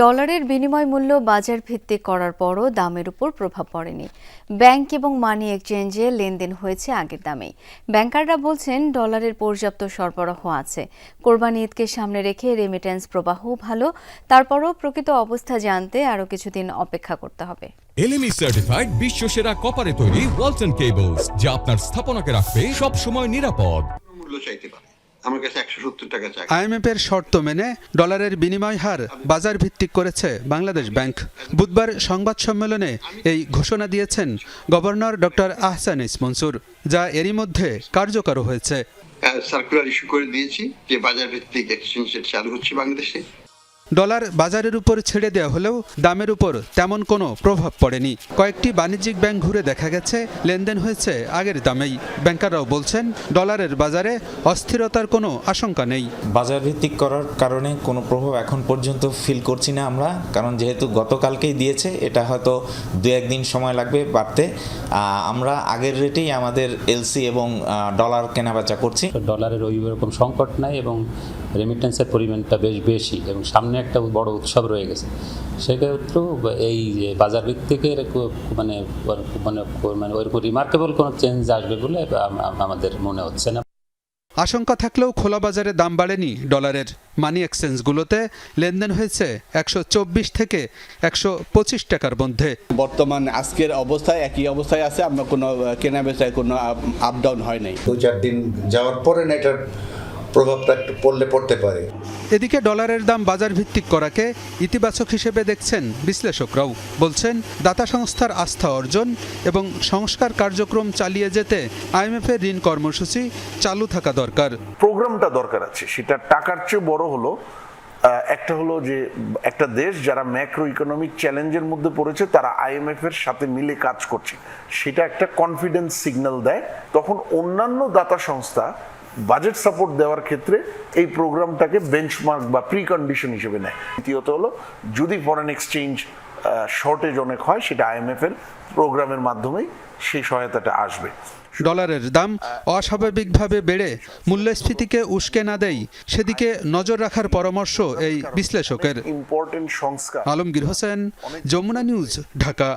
ডলারের বিনিময় মূল্য বাজার ভিত্তিক করার পরও দামের উপর প্রভাব পড়েনি। ব্যাংক এবং মানি এক্সচেঞ্জে লেনদেন হয়েছে আগের দামেই। ব্যাংকাররা বলছেন ডলারের পর্যাপ্ত সরবরাহ আছে। কোরবানি ঈদকে সামনে রেখে রেমিটেন্স প্রবাহ ভালো। তারপরও প্রকৃত অবস্থা জানতে আরও কিছুদিন অপেক্ষা করতে হবে। এলএমই সার্টিফাইড বিশ্ব সেরা কপারে তৈরি ওয়ালটন কেবলস যা আপনার স্থাপনাকে রাখবে সব সময় নিরাপদ। মূল্য চাইতে পারে। আমার কাছে একশো সত্তর টাকা চাই। আইএমএফের শর্ত মেনে ডলারের বিনিময় হার বাজার ভিত্তিক করেছে বাংলাদেশ ব্যাংক। বুধবার সংবাদ সম্মেলনে এই ঘোষণা দিয়েছেন গভর্নর ডক্টর আহসান ইসমনসুর যা এরই মধ্যে কার্যকর হয়েছে। সার্কুলার ইস্যু করে দিয়েছি যে বাজার ভিত্তিক এক্সচেঞ্জ চালু হচ্ছে বাংলাদেশে। ডলার বাজারের উপর ছেড়ে দেওয়া হলেও দামের উপর তেমন কোনো প্রভাব পড়েনি। কয়েকটি বাণিজ্যিক ব্যাংক ঘুরে দেখা গেছে লেনদেন হয়েছে আগের দামেই। ব্যাংকাররাও বলছেন ডলারের বাজারে অস্থিরতার কোনো আশঙ্কা নেই। বাজার ভিত্তিক করার কারণে কোনো প্রভাব এখন পর্যন্ত ফিল করছি না আমরা কারণ যেহেতু গতকালকেই দিয়েছে এটা হয়তো দু একদিন সময় লাগবে বাড়তে। আমরা আগের রেটেই আমাদের এলসি এবং ডলার কেনাবেচা করছি। ডলারের ওই রকম সংকট নাই এবং রেমিটেন্সের পরিমাণটা বেশ বেশি এবং সামনে একটা বড় উৎসব রয়ে গেছে। সেক্ষেত্রেও এই যে বাজার ভিত্তিকের মানে মানে মানে ওইরকম রিমার্কেবল কোনো চেঞ্জ আসবে বলে আম- আম- আমাদের মনে হচ্ছে না। আশঙ্কা থাকলেও খোলা বাজারে দাম বাড়েনি ডলারের। মানি এক্সচেঞ্জগুলোতে লেনদেন হয়েছে একশো চব্বিশ থেকে একশো পঁচিশ টাকার মধ্যে। বর্তমান আজকের অবস্থায় একই অবস্থায় আছে আমরা কোনো কেনা বেচায় কোনো আপ ডাউন হয় নাই। দু চার দিন যাওয়ার পরে না এটার প্রভাবটা একটু পড়লে পড়তে পারে। এদিকে ডলারের দাম বাজার ভিত্তিক করাকে ইতিবাচক হিসেবে দেখছেন বিশ্লেষকরাও। বলছেন দাতা সংস্থার আস্থা অর্জন এবং সংস্কার কার্যক্রম চালিয়ে যেতে আইএমএফের ঋণ কর্মসূচি চালু থাকা দরকার। প্রোগ্রামটা দরকার আছে। সেটা টাকার চেয়ে বড় হলো একটা হলো যে একটা দেশ যারা ম্যাক্রো ইকোনমিক চ্যালেঞ্জের মধ্যে পড়েছে তারা আইএমএফ এর সাথে মিলে কাজ করছে। সেটা একটা কনফিডেন্স সিগন্যাল দেয়। তখন অন্যান্য দাতা সংস্থা বাজেট সাপোর্ট দেওয়ার ক্ষেত্রে এই প্রোগ্রামটাকে বেঞ্চমার্ক বা প্রি কন্ডিশন হিসেবে নেয়। দ্বিতীয়ত হলো যদি ফরেন এক্সচেঞ্জ শর্টেজ অনেক হয় সেটা আইএমএফ এর প্রোগ্রামের মাধ্যমেই সেই সহায়তাটা আসবে। ডলারের দাম অস্বাভাবিকভাবে বেড়ে মূল্যস্ফীতিকে উস্কে না দেয় সেদিকে নজর রাখার পরামর্শ এই বিশ্লেষকের। ইম্পর্টেন্ট সংস্কার। আলমগীর হোসেন যমুনা নিউজ ঢাকা।